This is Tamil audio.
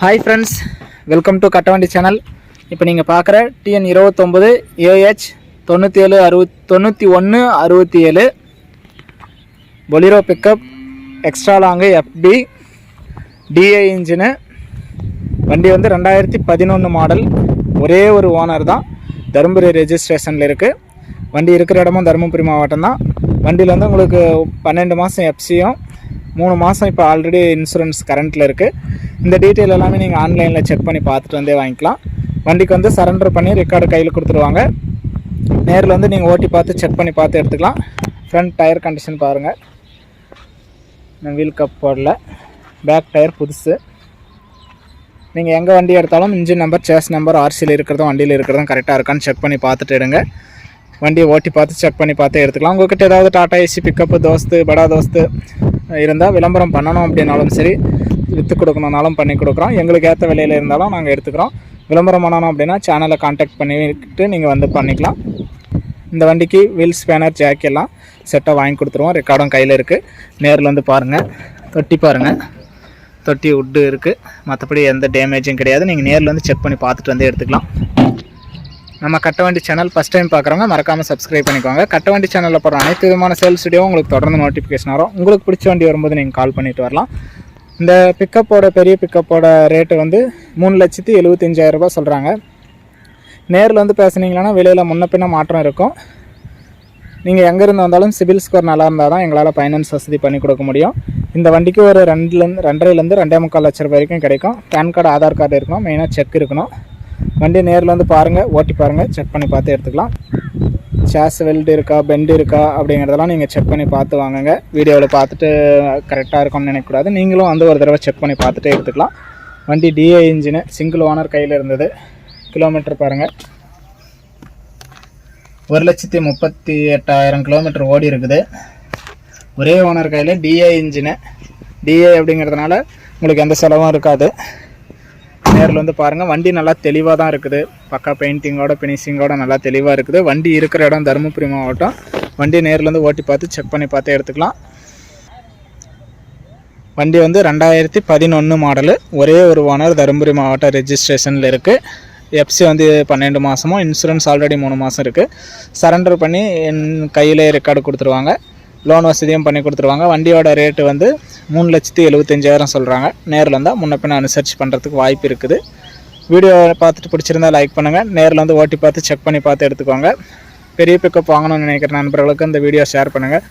Hi friends welcome to Kattavandi channel இப்போ நீங்கள் பார்க்குற டிஎன் இருபத்தொம்பது ஏஹெச் தொண்ணூற்றி ஏழு அறுபத் தொண்ணூற்றி ஒன்று அறுபத்தி ஏழு Bolero pickup extra long FB DA engine வண்டி வந்து ரெண்டாயிரத்தி பதினொன்று மாடல் ஒரே ஒரு ஓனர் தான். தருமபுரி ரெஜிஸ்ட்ரேஷனில் இருக்குது வண்டி இருக்கிற இடமும் தருமபுரி மாவட்டம் தான். வண்டியில் வந்து உங்களுக்கு பன்னெண்டு மாதம் எஃப்சியும் மூணு மாதம் இப்போ ஆல்ரெடி இன்சூரன்ஸ் கரண்ட்டில் இருக்குது இந்த டீட்டெயில் எல்லாமே நீங்கள் ஆன்லைனில் செக் பண்ணி பார்த்துட்டு வந்தே வாங்கிக்கலாம். வண்டிக்கு வந்து சரண்டர் பண்ணி ரெக்கார்டு கையில் கொடுத்துருவாங்க. நேரில் வந்து நீங்கள் ஓட்டி பார்த்து செக் பண்ணி பார்த்து எடுத்துக்கலாம். ஃப்ரண்ட் டயர் கண்டிஷன் பாருங்கள் நான் வீல் கப் போடல. பேக் டயர் புதுசு. நீங்கள் எங்கே வண்டி எடுத்தாலும் இன்ஜின் நம்பர் சேஸ் நம்பர் ஆர்சியில் இருக்கிறதும் வண்டியில் இருக்கிறதும் கரெக்டாக இருக்கான்னு செக் பண்ணி பார்த்துட்டு எடுங்க. வண்டியை ஓட்டி பார்த்து செக் பண்ணி பார்த்து எடுத்துக்கலாம். உங்கள்கிட்ட ஏதாவது டாட்டா ஏசி பிக்கப்பு தோஸ்து படா தோஸ்து இருந்தால் விளம்பரம் பண்ணணும் அப்படின்னாலும் சரி. விற்று கொடுக்கணுனாலும் பண்ணி கொடுக்குறோம். எங்களுக்கு ஏற்ற விலையில் இருந்தாலும் நாங்கள் எடுத்துக்கிறோம். விளம்பரம் பண்ணணும் அப்படின்னா சேனலை காண்டாக்ட் பண்ணிக்கிட்டு நீங்கள் வந்து பண்ணிக்கலாம். இந்த வண்டிக்கு வீல் ஸ்பேனர் ஜாக் எல்லாம் செட்டாக வாங்கி கொடுத்துருவோம். ரெக்கார்டும் கையில் இருக்குது நேரில் வந்து பாருங்கள் தொட்டி பாருங்கள் தொட்டி உட்டு இருக்குது மற்றபடி எந்த டேமேஜும் கிடையாது. நீங்கள் நேரில் வந்து செக் பண்ணி பார்த்துட்டு வந்து எடுத்துக்கலாம். நம்ம கட்ட வண்டி சேனல் ஃபஸ்ட் டைம் பார்க்குறவங்க மறக்காமல் சப்ஸ்கிரைப் பண்ணிக்கோங்க. கட்ட வண்டி சேனலில் போகிற அனைத்து விதமான சேல்ஸ் வீடியோ உங்களுக்கு தொடர்ந்து நோட்டிஃபிகேஷன் வரும். உங்களுக்கு பிடிச்ச வண்டி வரும்போது நீங்கள் கால் பண்ணிட்டு வரலாம். இந்த பிக்கப்போட பெரிய பிக்கப்போட ரேட்டு வந்து மூணு லட்சத்தி எழுபத்தஞ்சாயிரம் ரூபாய் சொல்கிறாங்க நேரில் வந்து பேசுனீங்களன்னா விலையில் முன்ன பின்ன மாற்றம் இருக்கும். நீங்கள் எங்கேருந்து வந்தாலும் சிபில் ஸ்கோர் நல்லா இருந்தால் தான் எங்களால் ஃபைனான்ஸ் வசதி பண்ணி கொடுக்க முடியும். இந்த வண்டிக்கு ஒரு ரெண்டுலேருந்து ரெண்டரைலேருந்து ரெண்டே முக்கால் லட்ச ரூபாய் வரைக்கும் கிடைக்கும். பேன் கார்டு ஆதார் கார்டு இருக்கணும் மெயினாக செக் இருக்கணும். வண்டி நேரில் வந்து பாருங்கள் ஓட்டி பாருங்கள் செக் பண்ணி பார்த்து எடுத்துக்கலாம். சேஸ் வெல்டு இருக்கா பெண்டு இருக்கா அப்படிங்கிறதெல்லாம் நீங்கள் செக் பண்ணி பார்த்து வாங்குங்க. வீடியோவில் பார்த்துட்டு கரெக்டாக இருக்கும்னு நினைக்கக்கூடாது. நீங்களும் வந்து ஒரு தடவை செக் பண்ணி பார்த்துட்டு எடுத்துக்கலாம். வண்டி டிஏ இன்ஜினு சிங்கிள் ஓனர் கையில் இருந்தது. கிலோமீட்டர் பாருங்கள் ஒரு லட்சத்தி முப்பத்தி எட்டாயிரம் கிலோமீட்டர் ஓடி இருக்குது. ஒரே ஓனர் கையில் டிஏ இன்ஜினு டிஏ அப்படிங்கிறதுனால உங்களுக்கு எந்த செலவும் இருக்காது. நேரில் வந்து பாருங்கள் வண்டி நல்லா தெளிவாக தான் இருக்குது. பக்கா பெயிண்டிங்கோட ஃபினிஷிங்கோட நல்லா தெளிவாக இருக்குது. வண்டி இருக்கிற இடம் தருமபுரி மாவட்டம். வண்டி நேரில் வந்து ஓட்டி பார்த்து செக் பண்ணி பார்த்து எடுத்துக்கலாம். வண்டி வந்து ரெண்டாயிரத்தி பதினொன்று மாடலு ஒரே ஒரு ஓனர் தருமபுரி மாவட்ட ரெஜிஸ்ட்ரேஷனில் இருக்குது எஃப்சி வந்து பன்னெண்டு மாதமும் இன்சூரன்ஸ் ஆல்ரெடி மூணு மாதம் இருக்குது சரண்டர் பண்ணி என் கையிலே ரெக்கார்டு கொடுத்துருவாங்க. லோன் வசதியும் பண்ணி கொடுத்துருவாங்க. வண்டியோட ரேட்டு வந்து மூணு லட்சத்தி எழுபத்தஞ்சாயிரம் சொல்கிறாங்க நேரில் இருந்தால் முன்ன பின்ன அனுசரிச்சு பண்ணுறதுக்கு வாய்ப்பு இருக்குது. வீடியோ பார்த்துட்டு பிடிச்சிருந்தா லைக் பண்ணுங்கள் நேரில் வந்து ஓட்டி பார்த்து செக் பண்ணி பார்த்து எடுத்துக்கோங்க. பெரிய பிக்கப் வாங்கணும்னு நினைக்கிற நண்பர்களுக்கு இந்த வீடியோ ஷேர் பண்ணுங்கள்